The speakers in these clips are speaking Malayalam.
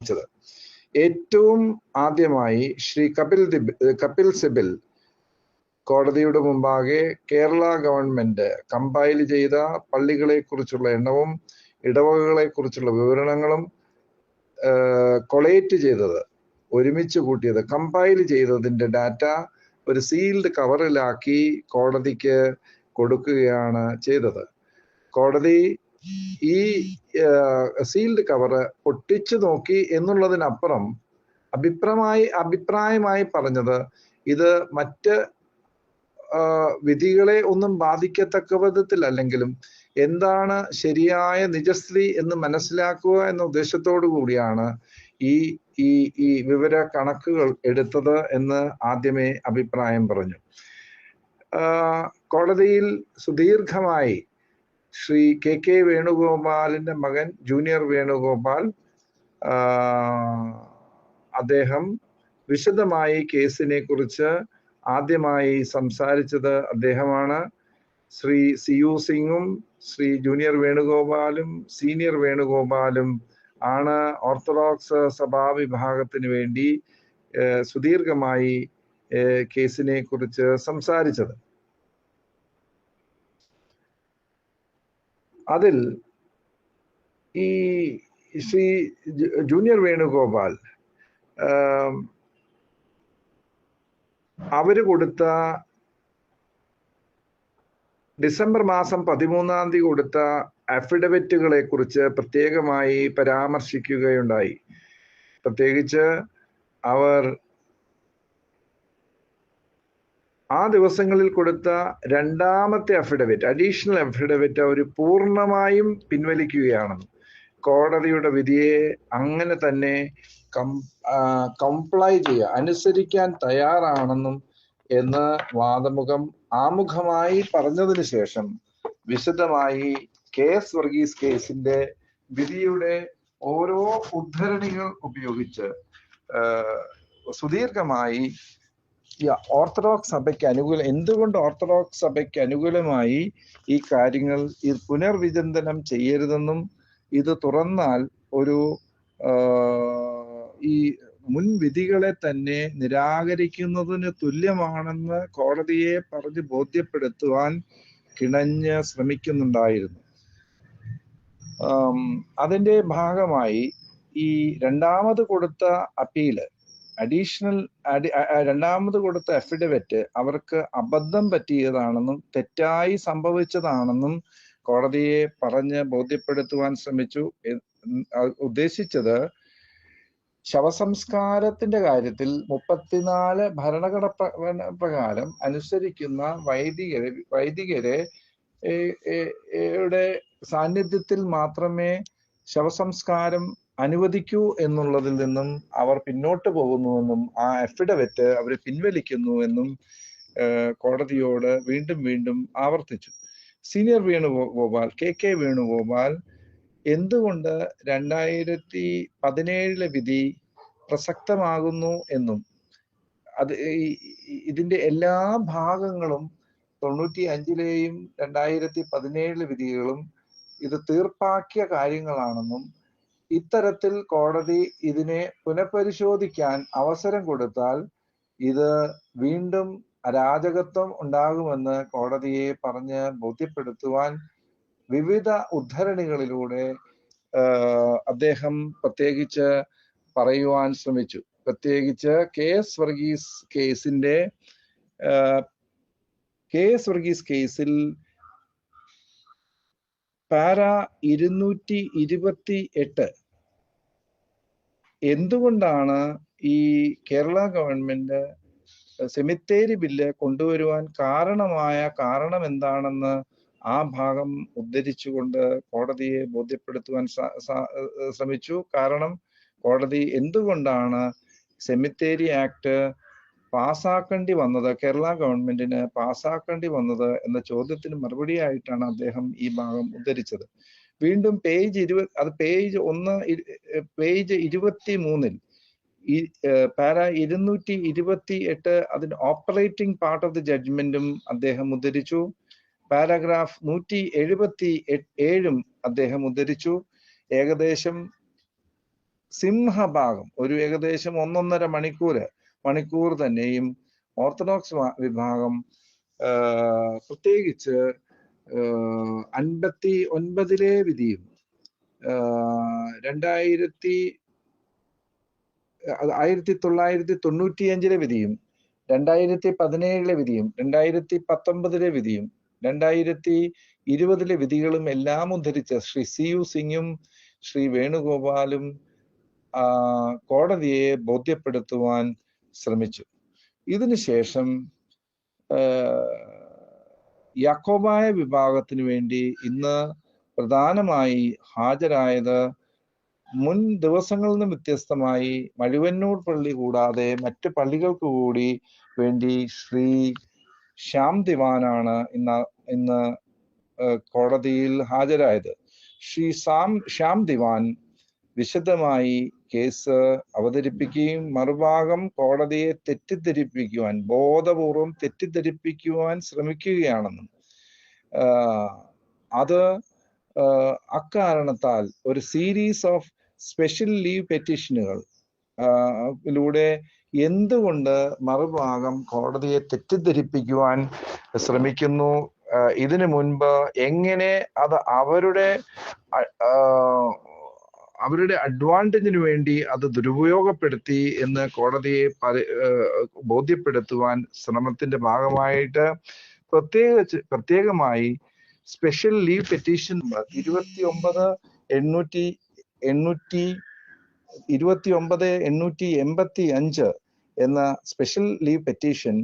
ച്ചത് ഏറ്റവും ആദ്യമായി ശ്രീ കപിൽ കപിൽ സിബിൽ കോടതിയുടെ മുമ്പാകെ കേരള ഗവൺമെന്റ് കമ്പൈൽ ചെയ്ത പള്ളികളെ കുറിച്ചുള്ള എണ്ണവും ഇടവകകളെ കുറിച്ചുള്ള വിവരണങ്ങളും കൊളേറ്റ് ചെയ്തത് ഒരുമിച്ച് കൂട്ടിയത് കമ്പൈൽ ചെയ്തതിന്റെ ഡാറ്റ ഒരു സീൽഡ് കവറിലാക്കി കോടതിക്ക് കൊടുക്കുകയാണ് ചെയ്തത്. കോടതി ഈ സീൽഡ് കവറ് പൊട്ടിച്ചു നോക്കി എന്നുള്ളതിനപ്പുറം അഭിപ്രായമായി അഭിപ്രായമായി പറഞ്ഞത് ഇത് മറ്റ് വിധികളെ ഒന്നും ബാധിക്കത്തക്ക വിധത്തിൽ അല്ലെങ്കിലും എന്താണ് ശരിയായ നിജസ്ഥിതി എന്ന് മനസ്സിലാക്കുക എന്ന ഉദ്ദേശത്തോടു കൂടിയാണ് ഈ ഈ ഈ വിവര കണക്കുകൾ എടുത്തത് എന്ന് ആദ്യമേ അഭിപ്രായം പറഞ്ഞു. കോടതിയിൽ സുദീർഘമായി ശ്രീ കെ കെ വേണുഗോപാലിന്റെ മകൻ ജൂനിയർ വേണുഗോപാൽ അദ്ദേഹം വിശദമായി കേസിനെ കുറിച്ച് ആദ്യമായി സംസാരിച്ചത് അദ്ദേഹമാണ്. ശ്രീ സി യു സിംഗും ശ്രീ ജൂനിയർ വേണുഗോപാലും സീനിയർ വേണുഗോപാലും ആണ് ഓർത്തഡോക്സ് സഭാ വിഭാഗത്തിന് വേണ്ടി സുദീർഘമായി കേസിനെ കുറിച്ച് സംസാരിച്ചത്. അതിൽ ഈ ശ്രീ ജൂനിയർ വേണുഗോപാൽ അവർ കൊടുത്ത ഡിസംബർ മാസം പതിമൂന്നാം തീയതി കൊടുത്ത അഫിഡവിറ്റുകളെ കുറിച്ച് പ്രത്യേകമായി പരാമർശിക്കുകയുണ്ടായി. പ്രത്യേകിച്ച് അവർ ആ ദിവസങ്ങളിൽ കൊടുത്ത രണ്ടാമത്തെ അഫിഡവിറ്റ് അഡീഷണൽ അഫിഡവിറ്റ് അവർ പൂർണമായും പിൻവലിക്കുകയാണെന്നും. കോടതിയുടെ വിധിയെ അങ്ങനെ തന്നെ കംപ്ലൈ ചെയ്യുക അനുസരിക്കാൻ തയ്യാറാണെന്നും എന്ന് വാദമുഖം ആമുഖമായി പറഞ്ഞതിന് ശേഷം വിശദമായി കേസ് വർഗീസ് കേസിന്റെ വിധിയുടെ ഓരോ ഉദ്ധരണികൾ ഉപയോഗിച്ച് സുദീർഘമായി ഓർത്തഡോക്സ് സഭയ്ക്ക് അനുകൂല എന്തുകൊണ്ട് ഓർത്തഡോക്സ് സഭയ്ക്ക് അനുകൂലമായി ഈ കാര്യങ്ങൾ ഈ പുനർവിചിന്തനം ചെയ്യരുതെന്നും ഇത് തുറന്നാൽ ഒരു ഈ മുൻവിധികളെ തന്നെ നിരാകരിക്കുന്നതിന് തുല്യമാണെന്ന് കോടതിയെ പറഞ്ഞ് ബോധ്യപ്പെടുത്തുവാൻ കിണഞ്ഞ് ശ്രമിക്കുന്നുണ്ടായിരുന്നു. അതിന്റെ ഭാഗമായി ഈ രണ്ടാമത് കൊടുത്ത അപ്പീൽ അഡീഷണൽ രണ്ടാമത് കൊടുത്ത അഫിഡവിറ്റ് അവർക്ക് അബദ്ധം പറ്റിയതാണെന്നും തെറ്റായി സംഭവിച്ചതാണെന്നും കോടതിയെ പറഞ്ഞ് ബോധ്യപ്പെടുത്തുവാൻ ശ്രമിച്ചു. ഉദ്ദേശിച്ചത് ശവസംസ്കാരത്തിന്റെ കാര്യത്തിൽ മുപ്പത്തിനാല് ഭരണഘടന പ്രകാരം അനുസരിക്കുന്ന വൈദികരെ വൈദികരെ യുടെ സാന്നിധ്യത്തിൽ മാത്രമേ ശവസംസ്കാരം അനുവദിക്കൂ എന്നുള്ളതിൽ നിന്നും അവർ പിന്നോട്ട് പോകുന്നുവെന്നും ആ അഫിഡവിറ്റ് അവർ പിൻവലിക്കുന്നുവെന്നും കോടതിയോട് വീണ്ടും വീണ്ടും ആവർത്തിച്ചു. Senior Venugopal K K Venugopal എന്തുകൊണ്ട് രണ്ടായിരത്തി പതിനേഴിലെ വിധി പ്രസക്തമാകുന്നു എന്നും അത് ഇതിന്റെ എല്ലാ ഭാഗങ്ങളും തൊണ്ണൂറ്റി അഞ്ചിലെയും രണ്ടായിരത്തി പതിനേഴിലെ വിധികളും ഇത് തീർപ്പാക്കിയ കാര്യങ്ങളാണെന്നും ഇത്തരത്തിൽ കോടതി ഇതിനെ പുനഃപരിശോധിക്കാൻ അവസരം കൊടുത്താൽ ഇത് വീണ്ടും അരാജകത്വം ഉണ്ടാകുമെന്ന് കോടതിയെ പറഞ്ഞ് ബോധ്യപ്പെടുത്തുവാൻ വിവിധ ഉദ്ധരണികളിലൂടെ അദ്ദേഹം പ്രത്യേകിച്ച് പറയുവാൻ ശ്രമിച്ചു. പ്രത്യേകിച്ച് കെ എസ് വർഗീസ് കേസിന്റെ കെ എസ് വർഗീസ് കേസിൽ പാര ഇരുന്നൂറ്റി ഇരുപത്തി എട്ട് എന്തുകൊണ്ടാണ് ഈ കേരള ഗവൺമെന്റ് സെമിത്തേരി ബില്ല് കൊണ്ടുവരുവാൻ കാരണമായ കാരണം എന്താണെന്ന് ആ ഭാഗം ഉദ്ധരിച്ചുകൊണ്ട് കോടതിയെ ബോധ്യപ്പെടുത്തുവാൻ ശ്രമിച്ചു. കാരണം കോടതി എന്തുകൊണ്ടാണ് സെമിത്തേരി ആക്ട് പാസ്സാക്കേണ്ടി വന്നത് കേരള ഗവൺമെന്റിന് പാസ്സാക്കേണ്ടി വന്നത് എന്ന ചോദ്യത്തിന് മറുപടിയായിട്ടാണ് അദ്ദേഹം ഈ ഭാഗം ഉദ്ധരിച്ചത്. വീണ്ടും പേജ് ഇരുപ അത് പേജ് ഒന്ന് പേജ് ഇരുപത്തി മൂന്നിൽ ഈ പാര ഇരുന്നൂറ്റി ഇരുപത്തി എട്ട് അതിന് ഓപ്പറേറ്റിംഗ് പാർട്ട് ഓഫ് ദി ജഡ്ജ്മെന്റും അദ്ദേഹം ഉദ്ധരിച്ചു. പാരാഗ്രാഫ് നൂറ്റി എഴുപത്തി ഏഴും അദ്ദേഹം ഉദ്ധരിച്ചു. ഏകദേശം സിംഹഭാഗം ഒരു ഏകദേശം ഒന്നൊന്നര മണിക്കൂർ മണിക്കൂർ തന്നെയും ഓർത്തഡോക്സ് വിഭാഗം പ്രത്യേകിച്ച് അൻപത്തി ഒൻപതിലെ വിധിയും രണ്ടായിരത്തി ആയിരത്തി തൊള്ളായിരത്തി തൊണ്ണൂറ്റിയഞ്ചിലെ വിധിയും രണ്ടായിരത്തി പതിനേഴിലെ വിധിയും രണ്ടായിരത്തി പത്തൊമ്പതിലെ വിധിയും രണ്ടായിരത്തി ഇരുപതിലെ വിധികളും എല്ലാം ഉദ്ധരിച്ച ശ്രീ സി യു സിംഗും ശ്രീ വേണുഗോപാലും കോടതിയെ ബോധ്യപ്പെടുത്തുവാൻ ശ്രമിച്ചു. ഇതിനുശേഷം യാക്കോബായ വിഭാഗത്തിന് വേണ്ടി ഇന്ന് പ്രധാനമായി ഹാജരായത് മുൻ ദിവസങ്ങളിൽ നിന്ന് വ്യത്യസ്തമായി മഴുവന്നൂർ പള്ളി കൂടാതെ മറ്റ് പള്ളികൾക്ക് കൂടി വേണ്ടി ശ്രീ ശ്യാം ദിവാനാണ് ഇന്ന് ഇന്ന് കോടതിയിൽ ഹാജരായത്. ശ്രീ സാം ശ്യാം ദിവാൻ വിശദമായി കേസ് അവതരിപ്പിക്കുകയും മറുഭാഗം കോടതിയെ തെറ്റിദ്ധരിപ്പിക്കുവാൻ ബോധപൂർവം തെറ്റിദ്ധരിപ്പിക്കുവാൻ ശ്രമിക്കുകയാണെന്നും അത് അക്കാരണത്താൽ ഒരു സീരീസ് ഓഫ് സ്പെഷ്യൽ ലീവ് പെറ്റീഷനുകൾ ിലൂടെ എന്തുകൊണ്ട് മറുഭാഗം കോടതിയെ തെറ്റിദ്ധരിപ്പിക്കുവാൻ ശ്രമിക്കുന്നു? ഇതിനു മുൻപ് എങ്ങനെ അത് അവരുടെ അവരുടെ അഡ്വാന്റേജിന് വേണ്ടി അത് ദുരുപയോഗപ്പെടുത്തി എന്ന് കോടതിയെ ബോധ്യപ്പെടുത്തുവാൻ ശ്രമത്തിന്റെ ഭാഗമായിട്ട് പ്രത്യേക പ്രത്യേകമായി സ്പെഷ്യൽ ലീവ് പെറ്റീഷൻ ഇരുപത്തി ഒമ്പത് എണ്ണൂറ്റി എണ്ണൂറ്റി ഇരുപത്തി ഒമ്പത് എണ്ണൂറ്റി എൺപത്തി അഞ്ച് എന്ന സ്പെഷ്യൽ ലീവ് പെറ്റീഷൻ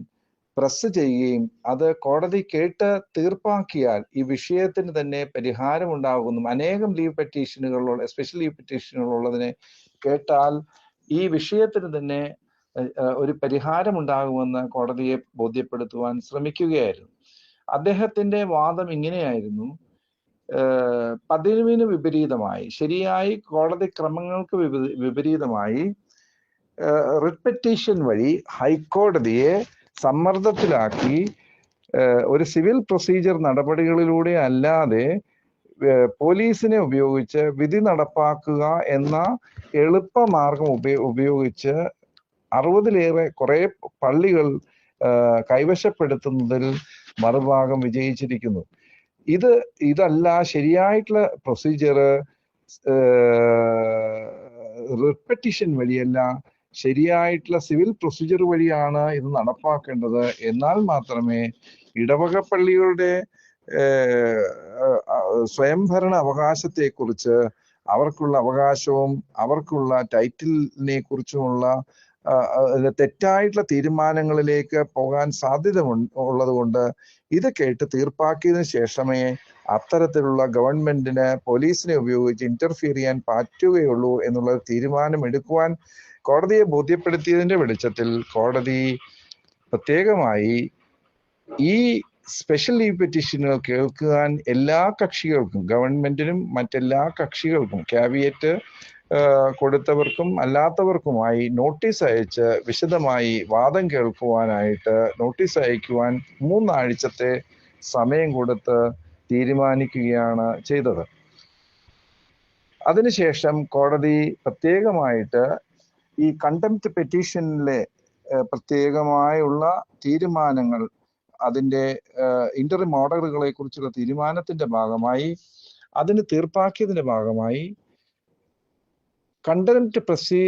പ്രസ് ചെയ്യുകയും അത് കോടതി കേട്ട് തീർപ്പാക്കിയാൽ ഈ വിഷയത്തിന് തന്നെ പരിഹാരം ഉണ്ടാകുന്നു അനേകം ലീവ് പെറ്റീഷനുകളുള്ള സ്പെഷ്യൽ ലീവ് പെറ്റീഷനുകൾ ഉള്ളതിനെ കേട്ടാൽ ഈ വിഷയത്തിന് തന്നെ ഒരു പരിഹാരം ഉണ്ടാകുമെന്ന് കോടതിയെ ബോധ്യപ്പെടുത്തുവാൻ ശ്രമിക്കുകയായിരുന്നു. അദ്ദേഹത്തിന്റെ വാദം ഇങ്ങനെയായിരുന്നു. പതിവിന് വിപരീതമായി ശരിയായി കോടതി ക്രമങ്ങൾക്ക് വിപരീതമായി റിപ്പറ്റീഷൻ വഴി ഹൈക്കോടതിയെ സമ്മർദ്ദത്തിലാക്കി ഒരു സിവിൽ പ്രൊസീജിയർ നടപടികളിലൂടെ അല്ലാതെ പോലീസിനെ ഉപയോഗിച്ച് വിധി നടപ്പാക്കുക എന്ന എളുപ്പമാർഗം ഉപയോ ഉപയോഗിച്ച് അറുപതിലേറെ കുറെ പള്ളികൾ കൈവശപ്പെടുത്തുന്നതിൽ മറുഭാഗം വിജയിച്ചിരിക്കുന്നു. ഇത് ഇതല്ല ശരിയായിട്ടുള്ള പ്രൊസീജിയർ റിപ്പറ്റീഷൻ വഴിയല്ല ശരിയായിട്ടുള്ള സിവിൽ പ്രൊസീജിയർ വഴിയാണ് ഇത് നടപ്പാക്കേണ്ടത്. എന്നാൽ മാത്രമേ ഇടവക പള്ളികളുടെ സ്വയംഭരണ അവകാശത്തെ സ്വയംഭരണ അവകാശത്തെക്കുറിച്ച് അവർക്കുള്ള അവകാശവും അവർക്കുള്ള ടൈറ്റിലിനെ കുറിച്ചുമുള്ള തെറ്റായിട്ടുള്ള തീരുമാനങ്ങളിലേക്ക് പോകാൻ സാധ്യത ഉള്ളതുകൊണ്ട് ഇത് കേട്ട് തീർപ്പാക്കിയതിനു ശേഷമേ അത്തരത്തിലുള്ള ഗവൺമെന്റിന് പോലീസിനെ ഉപയോഗിച്ച് ഇന്റർഫിയർ ചെയ്യാൻ പറ്റുകയുള്ളൂ എന്നുള്ള തീരുമാനം എടുക്കുവാൻ കോടതിയെ ബോധ്യപ്പെടുത്തിയതിന്റെ വെളിച്ചത്തിൽ കോടതി പ്രത്യേകമായി ഈ സ്പെഷ്യൽ ലീവ് പെറ്റീഷനുകൾ കേൾക്കുവാൻ എല്ലാ കക്ഷികൾക്കും ഗവൺമെന്റിനും മറ്റെല്ലാ കക്ഷികൾക്കും ക്യാബിയറ്റ് കൊടുത്തവർക്കും അല്ലാത്തവർക്കുമായി നോട്ടീസ് അയച്ച് വിശദമായി വാദം കേൾക്കുവാനായിട്ട് നോട്ടീസ് അയക്കുവാൻ മൂന്നാഴ്ചത്തെ സമയം കൊടുത്ത് തീരുമാനിക്കുകയാണ് ചെയ്തത്. അതിനുശേഷം കോടതി പ്രത്യേകമായിട്ട് ഈ കണ്ടംപ്റ്റ് പെറ്റീഷനിലെ പ്രത്യേകമായുള്ള തീരുമാനങ്ങൾ അതിന്റെ ഇന്റർം ഓർഡറുകളെ കുറിച്ചുള്ള തീരുമാനത്തിന്റെ ഭാഗമായി അതിന് തീർപ്പാക്കിയതിന്റെ ഭാഗമായി കണ്ടംപ്റ്റ് പ്രസീ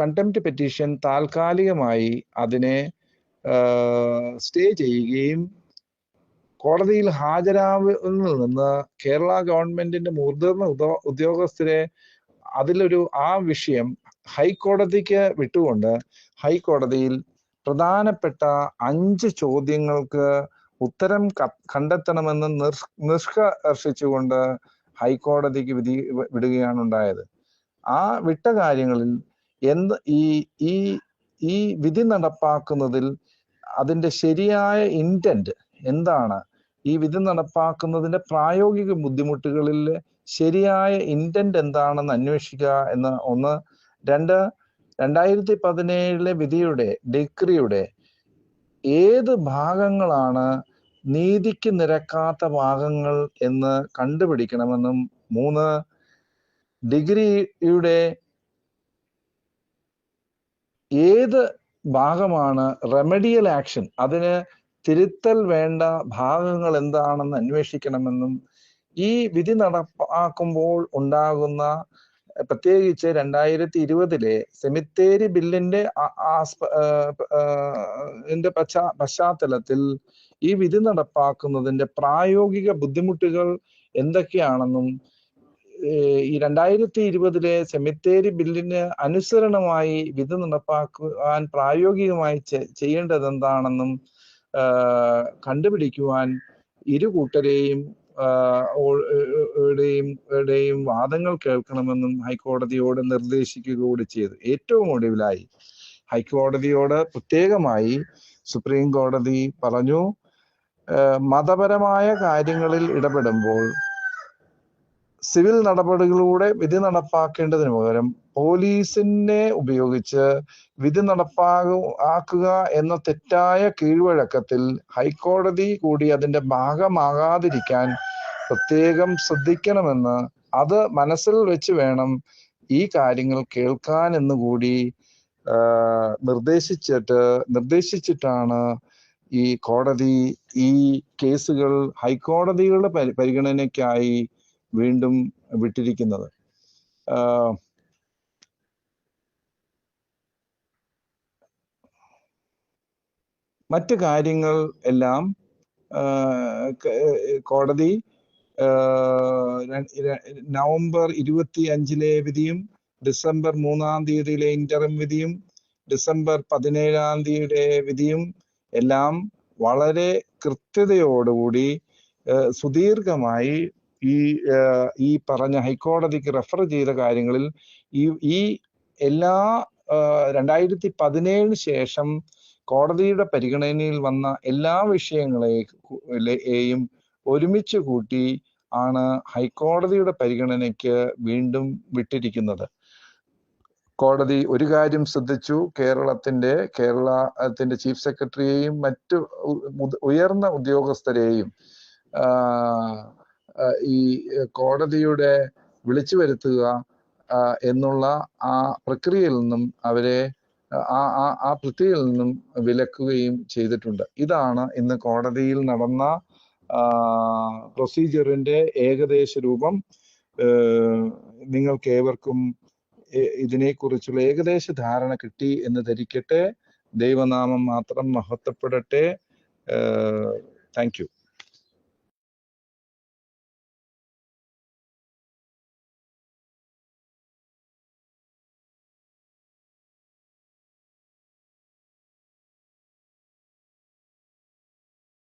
കണ്ടംപ്റ്റ് പെറ്റീഷൻ താൽക്കാലികമായി അതിനെ സ്റ്റേ ചെയ്യുകയും കോടതിയിൽ ഹാജരാവുന്നതിൽ നിന്ന് കേരള ഗവൺമെന്റിന്റെ മുതിർന്ന ഉദ്യോ- ഉദ്യോഗസ്ഥരെ അതിലൊരു ആ വിഷയം ഹൈക്കോടതിക്ക് വിട്ടുകൊണ്ട് ഹൈക്കോടതിയിൽ പ്രധാനപ്പെട്ട അഞ്ച് ചോദ്യങ്ങൾക്ക് ഉത്തരം കണ്ടെത്തണമെന്ന് നിർ- നിഷ്കർഷിച്ചുകൊണ്ട് ഹൈക്കോടതിക്ക് വിധി വിടുകയാണ് ഉണ്ടായത് ആ വിട്ട കാര്യങ്ങളിൽ എന്ത് ഈ ഈ ഈ വിധി നടപ്പാക്കുന്നതിൽ അതിന്റെ ശരിയായ ഇന്റന്റ് എന്താണ്? ഈ വിധി നടപ്പാക്കുന്നതിന്റെ പ്രായോഗിക ബുദ്ധിമുട്ടുകളിൽ ശരിയായ ഇന്റന്റ് എന്താണെന്ന് അന്വേഷിക്കുക എന്ന് ഒന്ന് രണ്ട് രണ്ടായിരത്തി പതിനേഴിലെ വിധിയുടെ ഡിഗ്രിയുടെ ഏത് ഭാഗങ്ങളാണ് നീതിക്ക് നിരക്കാത്ത ഭാഗങ്ങൾ എന്ന് കണ്ടുപിടിക്കണമെന്നും മൂന്ന് ഡിഗ്രിയുടെ ഏത് ഭാഗമാണ് റെമഡിയൽ ആക്ഷൻ അതിന് തിരുത്തൽ വേണ്ട ഭാഗങ്ങൾ എന്താണെന്ന് അന്വേഷിക്കണമെന്നും ഈ വിധി നടപ്പാക്കുമ്പോൾ ഉണ്ടാകുന്ന പ്രത്യേകിച്ച് രണ്ടായിരത്തി ഇരുപതിലെ സെമിത്തേരി ബില്ലിന്റെ പശ്ചാ പശ്ചാത്തലത്തിൽ ഈ വിധി നടപ്പാക്കുന്നതിന്റെ പ്രായോഗിക ബുദ്ധിമുട്ടുകൾ എന്തൊക്കെയാണെന്നും ഈ രണ്ടായിരത്തി ഇരുപതിലെ സെമിത്തേരി ബില്ലിന് അനുസരണമായി വിധി നടപ്പാക്കുവാൻ പ്രായോഗികമായി ചെയ്യേണ്ടത് എന്താണെന്നും കണ്ടുപിടിക്കുവാൻ ഇരു കൂട്ടരെയും ഏടെയും വാദങ്ങൾ കേൾക്കണമെന്നും ഹൈക്കോടതിയോട് നിർദ്ദേശിക്കുക കൂടി ചെയ്തു. ഏറ്റവും ഒടുവിലായി ഹൈക്കോടതിയോട് പ്രത്യേകമായി സുപ്രീം കോടതി പറഞ്ഞു മതപരമായ കാര്യങ്ങളിൽ ഇടപെടുമ്പോൾ സിവിൽ നടപടികളിലൂടെ വിധി നടപ്പാക്കേണ്ടതിന് പകരം പോലീസിനെ ഉപയോഗിച്ച് വിധി നടപ്പാകു ആക്കുക എന്ന തെറ്റായ കീഴ്വഴക്കത്തിൽ ഹൈക്കോടതി കൂടി അതിന്റെ ഭാഗമാകാതിരിക്കാൻ പ്രത്യേകം ശ്രദ്ധിക്കണമെന്ന് അത് മനസ്സിൽ വെച്ച് വേണം ഈ കാര്യങ്ങൾ കേൾക്കാൻ എന്ന് കൂടി നിർദ്ദേശിച്ചിട്ട് നിർദ്ദേശിച്ചിട്ടാണ് ഈ കോടതി ഈ കേസുകൾ ഹൈക്കോടതികളുടെ പരി പരിഗണനയ്ക്കായി വീണ്ടും വിട്ടിരിക്കുന്നത്. മറ്റ് കാര്യങ്ങൾ എല്ലാം കോടതി നവംബർ ഇരുപത്തി അഞ്ചിലെ വിധിയും ഡിസംബർ മൂന്നാം തീയതിയിലെ ഇന്റർം വിധിയും ഡിസംബർ പതിനേഴാം തീയതിയുടെ വിധിയും എല്ലാം വളരെ കൃത്യതയോടുകൂടി സുദീർഘമായി ഈ ഈ പറഞ്ഞ ഹൈക്കോടതിക്ക് റെഫർ ചെയ്ത കാര്യങ്ങളിൽ ഈ ഈ എല്ലാ രണ്ടായിരത്തി പതിനേഴിന് ശേഷം കോടതിയുടെ പരിഗണനയിൽ വന്ന എല്ലാ വിഷയങ്ങളെയും ഒരുമിച്ച് കൂട്ടി ആണ് ഹൈക്കോടതിയുടെ പരിഗണനയ്ക്ക് വീണ്ടും വിട്ടിരിക്കുന്നത്. കോടതി ഒരു കാര്യം ശ്രദ്ധിച്ചു. കേരളത്തിന്റെ കേരളത്തിന്റെ ചീഫ് സെക്രട്ടറിയെയും മറ്റു ഉയർന്ന ഉദ്യോഗസ്ഥരെയും ഈ കോടതിയുടെ വിളിച്ചു വരുത്തുക എന്നുള്ള ആ പ്രക്രിയയിൽ നിന്നും അവരെ ആ ആ ആ പ്രക്രിയയിൽ നിന്നും വിലക്കുകയും ചെയ്തിട്ടുണ്ട്. ഇതാണ് ഇന്ന് കോടതിയിൽ നടന്ന പ്രൊസീജിയറിന്റെ ഏകദേശ രൂപം. നിങ്ങൾക്ക് ഏവർക്കും ഇതിനെക്കുറിച്ചുള്ള ഏകദേശ ധാരണ കിട്ടി എന്ന് ധരിക്കട്ടെ. ദൈവനാമം മാത്രം മഹത്വപ്പെടട്ടെ. Thank you.